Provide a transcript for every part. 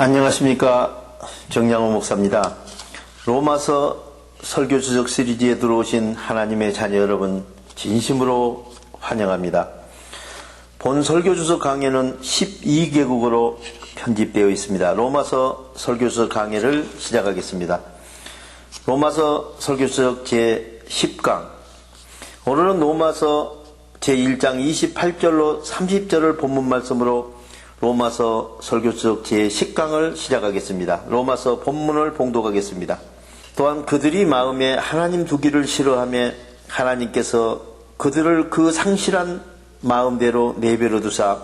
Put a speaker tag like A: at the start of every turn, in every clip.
A: 안녕하십니까 정양호 목사입니다. 로마서 설교 주적 시리즈에 들어오신 하나님의 자녀 여러분 진심으로 환영합니다. 본 설교 주적 강해는 12개국어로 편집되어 있습니다. 로마서 설교 주적 강해를 시작하겠습니다. 로마서 설교 주적 제 10강 오늘은 로마서 제 1장 28절로 30절을 본문 말씀으로 로마서 설교적 제10강을 시작하겠습니다. 로마서 본문을 봉독하겠습니다. 또한 그들이 마음에 하나님 두기를 싫어하며 하나님께서 그들을 그 상실한 마음대로 내버려 두사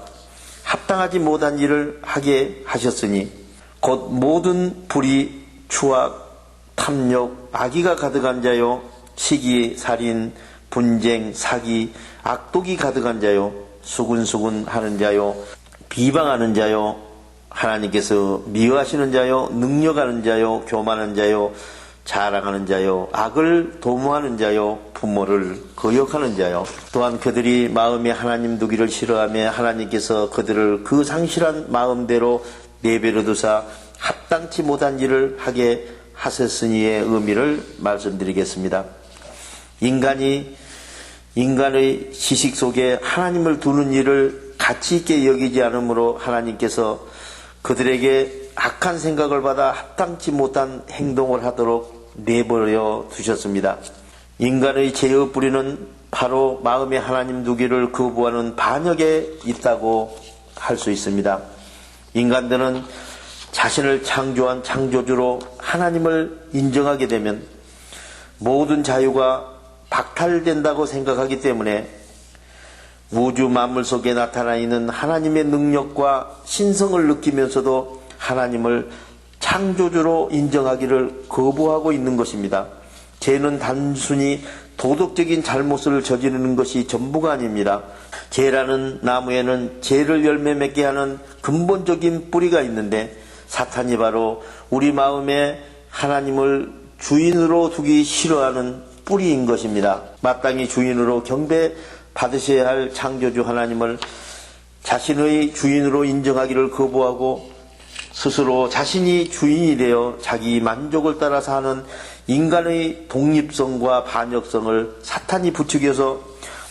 A: 합당하지 못한 일을 하게 하셨으니 곧 모든 불의, 추악, 탐욕, 악의가 가득한 자요, 시기, 살인, 분쟁, 사기, 악독이 가득한 자요, 수군수군 하는 자요, 비방하는 자요, 하나님께서 미워하시는 자요, 능력하는 자요, 교만한 자요, 자랑하는 자요, 악을 도모하는 자요, 부모를 거역하는 자요, 또한 그들이 마음에 하나님 두기를 싫어하며 하나님께서 그들을 그 상실한 마음대로 내버려 두사 합당치 못한 일을 하게 하셨으니의 의미를 말씀드리겠습니다. 인간이 인간의 지식 속에 하나님을 두는 일을 가치 있게 여기지 않으므로 하나님께서 그들에게 악한 생각을 받아 합당치 못한 행동을 하도록 내버려 두셨습니다. 인간의 죄의 뿌리는 바로 마음에 하나님 두기를 거부하는 반역에 있다고 할 수 있습니다. 인간들은 자신을 창조한 창조주로 하나님을 인정하게 되면 모든 자유가 박탈된다고 생각하기 때문에 우주 만물 속에 나타나 있는 하나님의 능력과 신성을 느끼면서도 하나님을 창조주로 인정하기를 거부하고 있는 것입니다. 죄는 단순히 도덕적인 잘못을 저지르는 것이 전부가 아닙니다. 죄라는 나무에는 죄를 열매 맺게 하는 근본적인 뿌리가 있는데 사탄이 바로 우리 마음에 하나님을 주인으로 두기 싫어하는 뿌리인 것입니다. 마땅히 주인으로 경배 받으셔야 할 창조주 하나님을 자신의 주인으로 인정하기를 거부하고 스스로 자신이 주인이 되어 자기 만족을 따라 사는 인간의 독립성과 반역성을 사탄이 부추겨서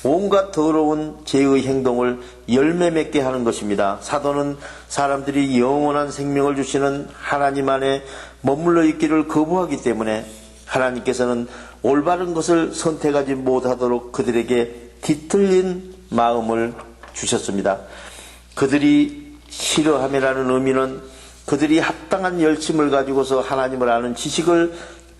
A: 온갖 더러운 죄의 행동을 열매 맺게 하는 것입니다. 사도는 사람들이 영원한 생명을 주시는 하나님 안에 머물러 있기를 거부하기 때문에 하나님께서는 올바른 것을 선택하지 못하도록 그들에게 뒤틀린 마음을 주셨습니다. 그들이 싫어함이라는 의미는 그들이 합당한 열심을 가지고서 하나님을 아는 지식을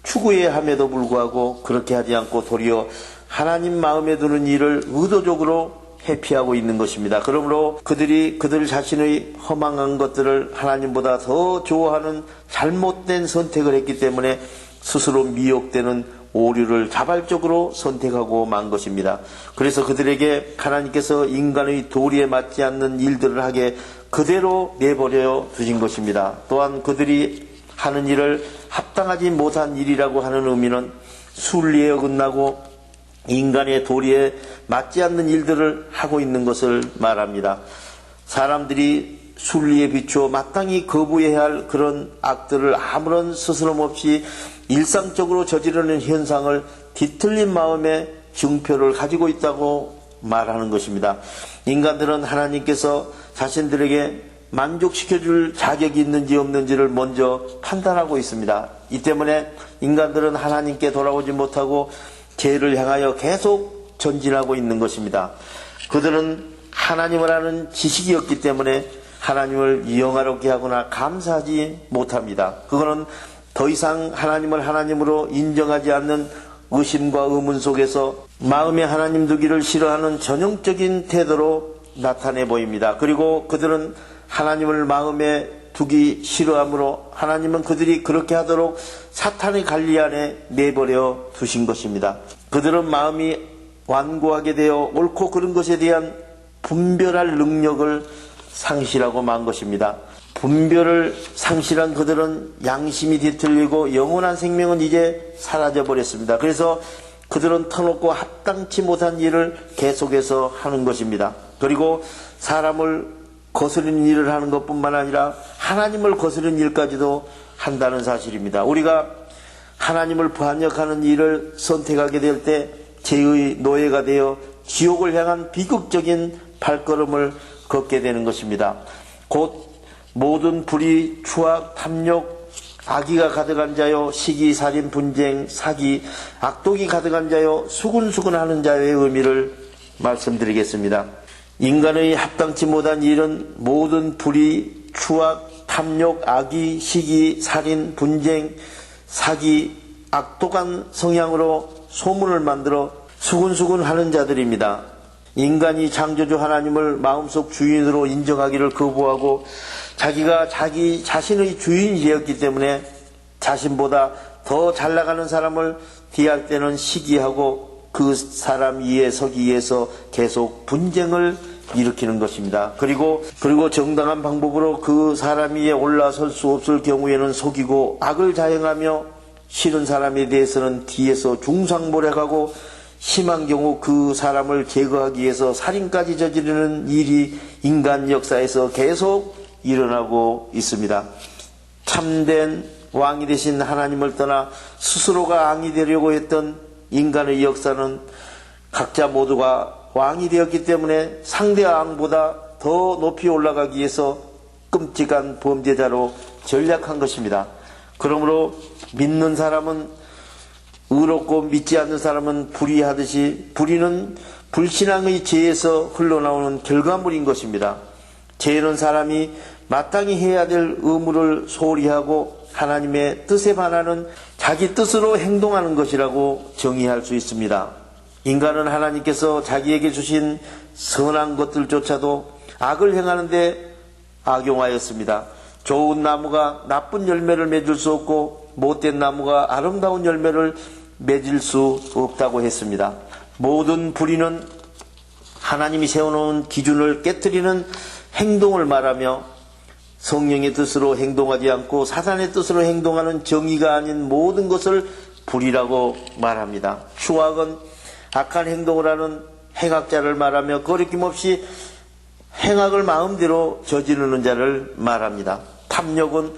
A: 추구해야 함에도 불구하고 그렇게 하지 않고 도리어 하나님 마음에 드는 일을 의도적으로 회피하고 있는 것입니다. 그러므로 그들이 그들 자신의 허망한 것들을 하나님보다 더 좋아하는 잘못된 선택을 했기 때문에 스스로 미혹되는 오류를 자발적으로 선택하고 만 것입니다. 그래서 그들에게 하나님께서 인간의 도리에 맞지 않는 일들을 하게 그대로 내버려 두신 것입니다. 또한 그들이 하는 일을 합당하지 못한 일이라고 하는 의미는 순리에 어긋나고 인간의 도리에 맞지 않는 일들을 하고 있는 것을 말합니다. 사람들이 순리에 비추어 마땅히 거부해야 할 그런 악들을 아무런 스스럼 없이 일상적으로 저지르는 현상을 뒤틀린 마음의 증표를 가지고 있다고 말하는 것입니다. 인간들은 하나님께서 자신들에게 만족시켜 줄 자격이 있는지 없는지를 먼저 판단하고 있습니다. 이 때문에 인간들은 하나님께 돌아오지 못하고 죄를 향하여 계속 전진하고 있는 것입니다. 그들은 하나님을 아는 지식이 없기 때문에 하나님을 이용하롭게 하거나 감사하지 못합니다. 그거는 더 이상 하나님을 하나님으로 인정하지 않는 의심과 의문 속에서 마음에 하나님 두기를 싫어하는 전형적인 태도로 나타내 보입니다. 그리고 그들은 하나님을 마음에 두기 싫어하므로 하나님은 그들이 그렇게 하도록 사탄의 관리 안에 내버려 두신 것입니다. 그들은 마음이 완고하게 되어 옳고 그른 것에 대한 분별할 능력을 상실하고 만 것입니다. 분별을 상실한 그들은 양심이 뒤틀리고 영원한 생명은 이제 사라져 버렸습니다. 그래서 그들은 터놓고 합당치 못한 일을 계속해서 하는 것입니다. 그리고 사람을 거스르는 일을 하는 것뿐만 아니라 하나님을 거스른 일까지도 한다는 사실입니다. 우리가 하나님을 반역하는 일을 선택하게 될 때 죄의 노예가 되어 지옥을 향한 비극적인 발걸음을 걷게 되는 것입니다. 곧 모든 불의, 추악, 탐욕, 악의가 가득한 자요, 시기, 살인, 분쟁, 사기, 악독이 가득한 자요, 수군수군하는 자의 의미를 말씀드리겠습니다. 인간의 합당치 못한 일은 모든 불의, 추악, 탐욕, 악의, 시기, 살인, 분쟁, 사기, 악독한 성향으로 소문을 만들어 수군수군 하는 자들입니다. 인간이 창조주 하나님을 마음속 주인으로 인정하기를 거부하고 자기가 자기 자신의 주인이 되었기 때문에 자신보다 더 잘 나가는 사람을 대할 때는 시기하고 그 사람 위에 서기 위해서 계속 분쟁을 일으키는 것입니다. 그리고 그리고 정당한 방법으로 그 사람 위에 올라설 수 없을 경우에는 속이고 악을 자행하며 싫은 사람에 대해서는 뒤에서 중상모략하고 심한 경우 그 사람을 제거하기 위해서 살인까지 저지르는 일이 인간 역사에서 계속 일어나고 있습니다. 참된 왕이 되신 하나님을 떠나 스스로가 왕이 되려고 했던 인간의 역사는 각자 모두가 왕이 되었기 때문에 상대 왕보다 더 높이 올라가기 위해서 끔찍한 범죄자로 전략한 것입니다. 그러므로 믿는 사람은 의롭고 믿지 않는 사람은 불의하듯이 불의는 불신앙의 죄에서 흘러나오는 결과물인 것입니다. 죄는 사람이 마땅히 해야 될 의무를 소홀히 하고 하나님의 뜻에 반하는 자기 뜻으로 행동하는 것이라고 정의할 수 있습니다. 인간은 하나님께서 자기에게 주신 선한 것들조차도 악을 행하는데 악용하였습니다. 좋은 나무가 나쁜 열매를 맺을 수 없고 못된 나무가 아름다운 열매를 맺을 수 없다고 했습니다. 모든 불의는 하나님이 세워놓은 기준을 깨뜨리는 행동을 말하며 성령의 뜻으로 행동하지 않고 사단의 뜻으로 행동하는 정의가 아닌 모든 것을 불이라고 말합니다. 추악은 악한 행동을 하는 행악자를 말하며 거리낌 없이 행악을 마음대로 저지르는 자를 말합니다. 탐욕은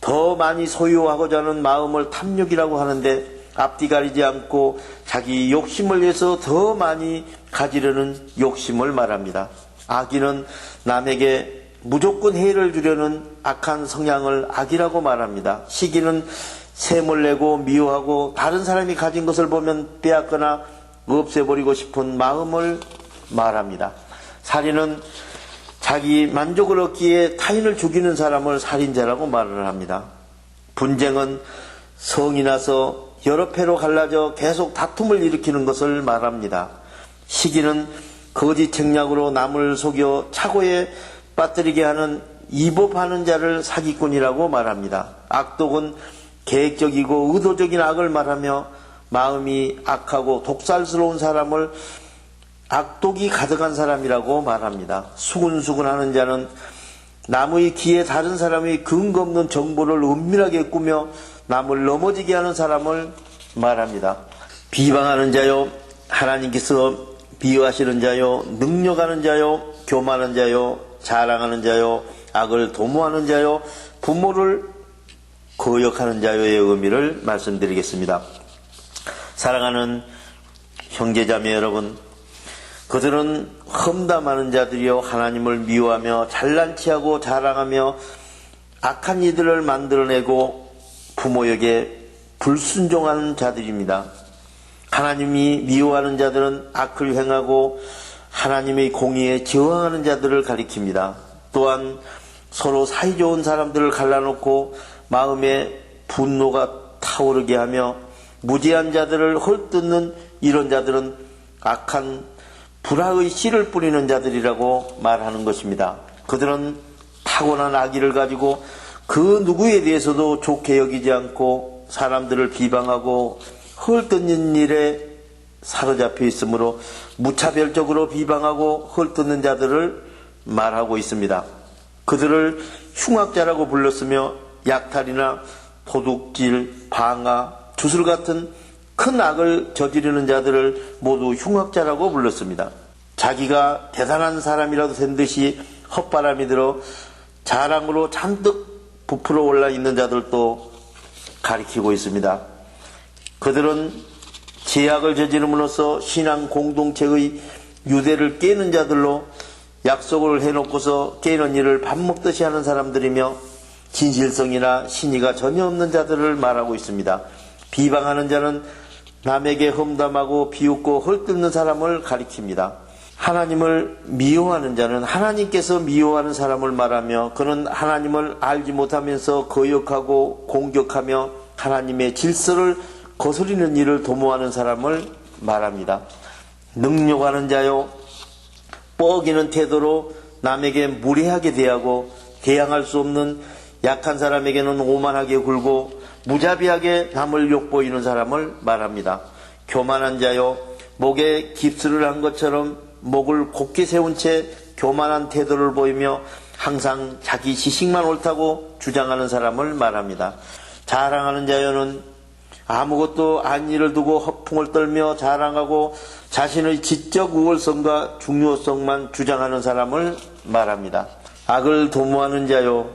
A: 더 많이 소유하고자 하는 마음을 탐욕이라고 하는데 앞뒤 가리지 않고 자기 욕심을 위해서 더 많이 가지려는 욕심을 말합니다. 악인은 남에게 무조건 해를 주려는 악한 성향을 악이라고 말합니다. 시기는 샘을 내고 미워하고 다른 사람이 가진 것을 보면 빼앗거나 없애버리고 싶은 마음을 말합니다. 살인은 자기 만족을 얻기에 타인을 죽이는 사람을 살인자라고 말을 합니다. 분쟁은 성이 나서 여러 패로 갈라져 계속 다툼을 일으키는 것을 말합니다. 시기는 거짓 책략으로 남을 속여 착오에 빠뜨리게 하는 이법하는 자를 사기꾼이라고 말합니다. 악독은 계획적이고 의도적인 악을 말하며 마음이 악하고 독살스러운 사람을 악독이 가득한 사람이라고 말합니다. 수군수군하는 자는 남의 귀에 다른 사람의 근거 없는 정보를 은밀하게 꾸며 남을 넘어지게 하는 사람을 말합니다. 비방하는 자요, 하나님께서 비유하시는 자요, 능력하는 자요, 교만한 자요, 자랑하는 자요, 악을 도모하는 자요, 부모를 거역하는 자요의 의미를 말씀드리겠습니다. 사랑하는 형제자매 여러분, 그들은 험담하는 자들이요 하나님을 미워하며 잘난 체하고 자랑하며 악한 이들을 만들어내고 부모에게 불순종하는 자들입니다. 하나님이 미워하는 자들은 악을 행하고 하나님의 공의에 저항하는 자들을 가리킵니다. 또한 서로 사이좋은 사람들을 갈라놓고 마음에 분노가 타오르게 하며 무지한 자들을 헐뜯는 이런 자들은 악한 불화의 씨를 뿌리는 자들이라고 말하는 것입니다. 그들은 타고난 악의를 가지고 그 누구에 대해서도 좋게 여기지 않고 사람들을 비방하고 헐뜯는 일에 사로잡혀 있으므로 무차별적으로 비방하고 헐뜯는 자들을 말하고 있습니다. 그들을 흉악자라고 불렀으며 약탈이나 도둑질, 방아, 주술 같은 큰 악을 저지르는 자들을 모두 흉악자라고 불렀습니다. 자기가 대단한 사람이라도 된 듯이 헛바람이 들어 자랑으로 잔뜩 부풀어 올라 있는 자들도 가리키고 있습니다. 그들은 제약을 저지름으로써 신앙 공동체의 유대를 깨는 자들로 약속을 해놓고서 깨는 일을 밥 먹듯이 하는 사람들이며 진실성이나 신의가 전혀 없는 자들을 말하고 있습니다. 비방하는 자는 남에게 험담하고 비웃고 헐뜯는 사람을 가리킵니다. 하나님을 미워하는 자는 하나님께서 미워하는 사람을 말하며 그는 하나님을 알지 못하면서 거역하고 공격하며 하나님의 질서를 거스리는 일을 도모하는 사람을 말합니다. 능욕하는 자요, 뻐기는 태도로 남에게 무례하게 대하고 대항할 수 없는 약한 사람에게는 오만하게 굴고 무자비하게 남을 욕보이는 사람을 말합니다. 교만한 자요, 목에 깁스를 한 것처럼 목을 곧게 세운 채 교만한 태도를 보이며 항상 자기 지식만 옳다고 주장하는 사람을 말합니다. 자랑하는 자요는 아무것도 아닌 일을 두고 허풍을 떨며 자랑하고 자신의 지적 우월성과 중요성만 주장하는 사람을 말합니다. 악을 도모하는 자요,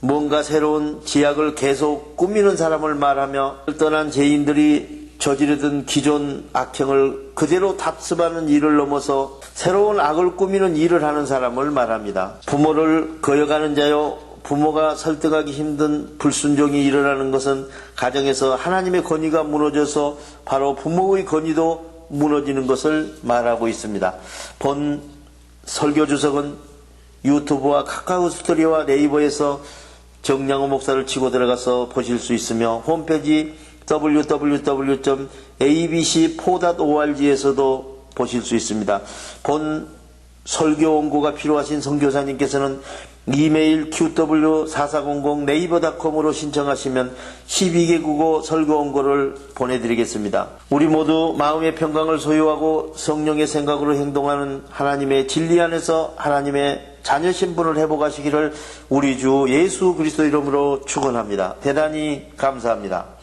A: 뭔가 새로운 지약을 계속 꾸미는 사람을 말하며 떠난 죄인들이 저지르던 기존 악행을 그대로 답습하는 일을 넘어서 새로운 악을 꾸미는 일을 하는 사람을 말합니다. 부모를 거역하는 자요, 부모가 설득하기 힘든 불순종이 일어나는 것은 가정에서 하나님의 권위가 무너져서 바로 부모의 권위도 무너지는 것을 말하고 있습니다. 본 설교 주석은 유튜브와 카카오 스토리와 네이버에서 정량호 목사를 치고 들어가서 보실 수 있으며 홈페이지 www.abc4.org에서도 보실 수 있습니다. 본 설교 원고가 필요하신 선교사님께서는 이메일 qw4400 네이버닷컴으로 신청하시면 12개 국어 설교 원고를 보내드리겠습니다. 우리 모두 마음의 평강을 소유하고 성령의 생각으로 행동하는 하나님의 진리 안에서 하나님의 자녀 신분을 회복하시기를 우리 주 예수 그리스도 이름으로 축원합니다. 대단히 감사합니다.